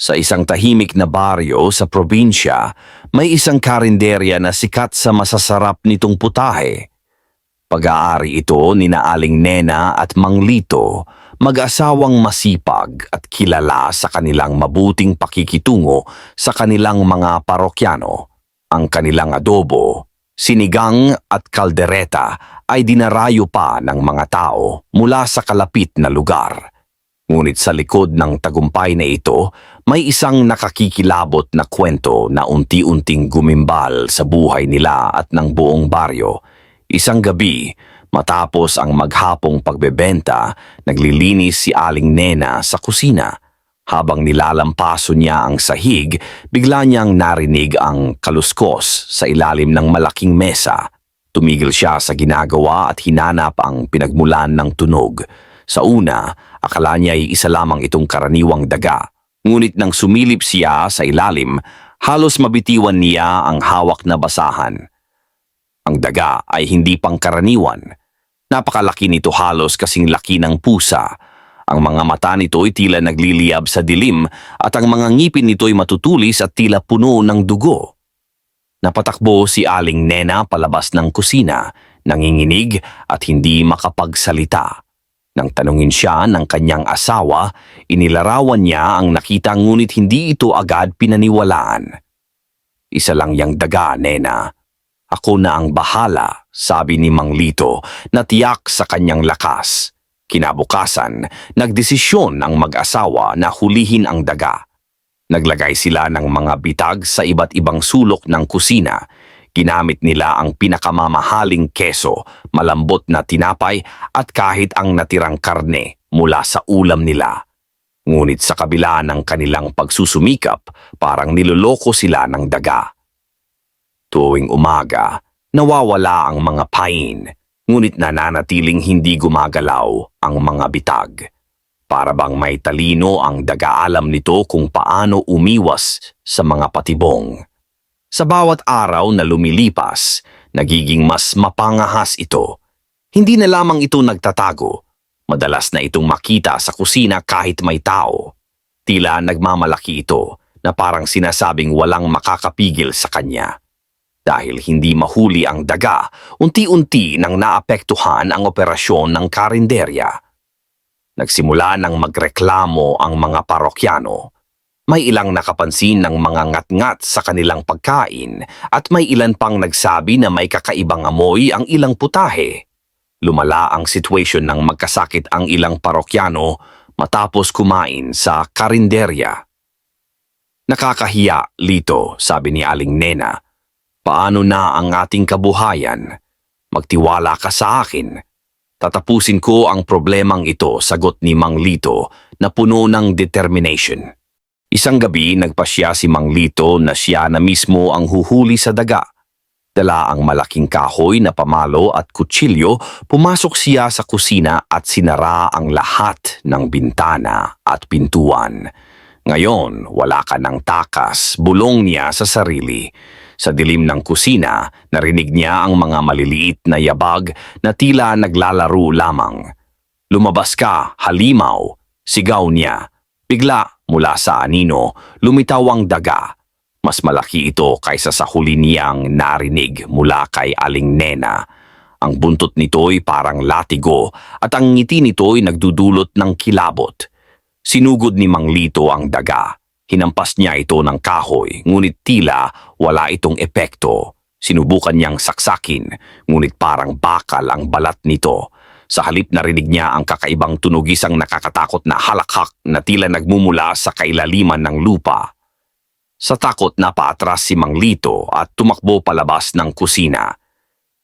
Sa isang tahimik na baryo sa probinsya, may isang karinderya na sikat sa masasarap nitong putahe. Pag-aari ito ni Naaling Nena at Mang Lito, mag-asawang masipag at kilala sa kanilang mabuting pakikitungo sa kanilang mga parokyano. Ang kanilang adobo, sinigang at kaldereta ay dinarayo pa ng mga tao mula sa kalapit na lugar. Ngunit sa likod ng tagumpay na ito, may isang nakakikilabot na kwento na unti-unting gumimbal sa buhay nila at ng buong baryo. Isang gabi, matapos ang maghapong pagbebenta, naglilinis si Aling Nena sa kusina. Habang nilalampaso niya ang sahig, bigla niyang narinig ang kaluskos sa ilalim ng malaking mesa. Tumigil siya sa ginagawa at hinanap ang pinagmulan ng tunog. Sa una, akala niya ay isa lamang itong karaniwang daga. Ngunit nang sumilip siya sa ilalim, halos mabitiwan niya ang hawak na basahan. Ang daga ay hindi pangkaraniwan. Napakalaki nito halos kasing laki ng pusa. Ang mga mata nito ay tila nagliliyab sa dilim at ang mga ngipin nito ay matutulis at tila puno ng dugo. Napatakbo si Aling Nena palabas ng kusina, nanginginig at hindi makapagsalita. Nang tanungin siya ng kanyang asawa, inilarawan niya ang nakita ngunit hindi ito agad pinaniwalaan. Isa lang yang daga, Nena. Ako na ang bahala, sabi ni Mang Lito na tiyak sa kanyang lakas. Kinabukasan, nagdesisyon ang mag-asawa na hulihin ang daga. Naglagay sila ng mga bitag sa iba't ibang sulok ng kusina. Ginamit nila ang pinakamamahaling keso, malambot na tinapay at kahit ang natirang karne mula sa ulam nila. Ngunit sa kabila ng kanilang pagsusumikap, parang niloloko sila ng daga. Tuwing umaga, nawawala ang mga pain, ngunit nananatiling hindi gumagalaw ang mga bitag. Para bang may talino ang dagaalam nito kung paano umiwas sa mga patibong. Sa bawat araw na lumilipas, nagiging mas mapangahas ito. Hindi na lamang ito nagtatago. Madalas na itong makita sa kusina kahit may tao. Tila nagmamalaki ito na parang sinasabing walang makakapigil sa kanya. Dahil hindi mahuli ang daga, unti-unti nang naapektuhan ang operasyon ng karinderya. Nagsimula nang magreklamo ang mga parokyano. May ilang nakapansin ng mga ngat-ngat sa kanilang pagkain at may ilan pang nagsabi na may kakaibang amoy ang ilang putahe. Lumala ang sitwasyon ng magkasakit ang ilang parokyano matapos kumain sa karinderya. Nakakahiya, Lito, sabi ni Aling Nena. Paano na ang ating kabuhayan? Magtiwala ka sa akin. Tatapusin ko ang problemang ito, sagot ni Mang Lito na puno ng determination. Isang gabi nagpasya si Mang Lito na siya na mismo ang huhuli sa daga. Dala ang malaking kahoy na pamalo at kutsilyo, pumasok siya sa kusina at sinara ang lahat ng bintana at pintuan. Ngayon, wala ka ng takas, bulong niya sa sarili. Sa dilim ng kusina, narinig niya ang mga maliliit na yabag na tila naglalaro lamang. Lumabas ka, halimaw, sigaw niya. Bigla, mula sa anino, lumitaw ang daga. Mas malaki ito kaysa sa huli niyang narinig mula kay Aling Nena. Ang buntot nito'y parang latigo at ang ngiti nito'y nagdudulot ng kilabot. Sinugod ni Mang Lito ang daga. Hinampas niya ito ng kahoy, ngunit tila wala itong epekto. Sinubukan niyang saksakin, ngunit parang bakal ang balat nito. Sa halip narinig niya ang kakaibang tunogisang nakakatakot na halakhak na tila nagmumula sa kailaliman ng lupa. Sa takot na paatras si Mang Lito at tumakbo palabas ng kusina.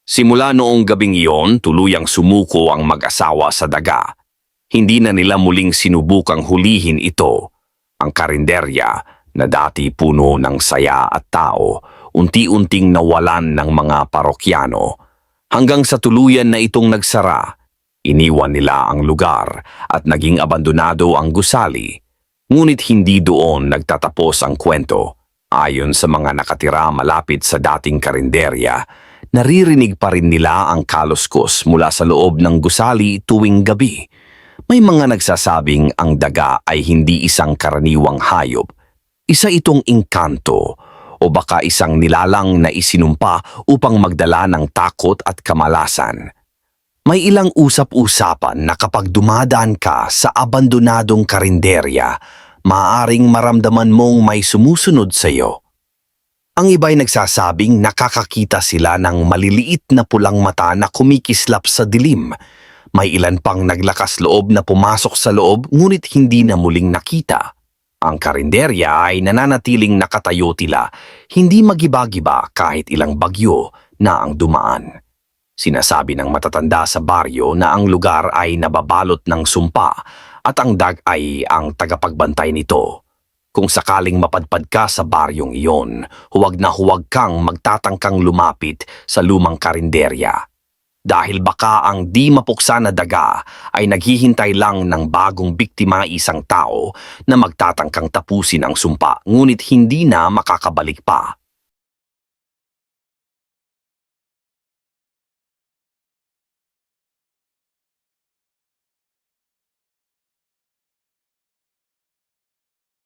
Simula noong gabing iyon, tuluyang sumuko ang mag-asawa sa daga. Hindi na nila muling sinubukang hulihin ito. Ang karinderya na dati puno ng saya at tao, unti-unting nawalan ng mga parokyano. Hanggang sa tuluyan na itong nagsara, iniwan nila ang lugar at naging abandonado ang gusali. Ngunit hindi doon nagtatapos ang kwento. Ayon sa mga nakatira malapit sa dating karinderya, naririnig pa rin nila ang kaluskos mula sa loob ng gusali tuwing gabi. May mga nagsasabing ang daga ay hindi isang karaniwang hayop. Isa itong engkanto o baka isang nilalang na isinumpa upang magdala ng takot at kamalasan. May ilang usap-usapan na kapag dumadaan ka sa abandonadong karinderya, maaring maramdaman mong may sumusunod sa iyo. Ang iba'y nagsasabing nakakakita sila ng maliliit na pulang mata na kumikislap sa dilim. May ilan pang naglakas loob na pumasok sa loob ngunit hindi na muling nakita. Ang karinderya ay nananatiling nakatayo tila, hindi magiba-giba kahit ilang bagyo na ang dumaan. Sinasabi ng matatanda sa baryo na ang lugar ay nababalot ng sumpa at ang dag ay ang tagapagbantay nito. Kung sakaling mapadpad ka sa baryong iyon, huwag na huwag kang magtatangkang lumapit sa lumang karinderya. Dahil baka ang di mapuksa na daga ay naghihintay lang ng bagong biktima isang tao na magtatangkang tapusin ang sumpa ngunit hindi na makakabalik pa.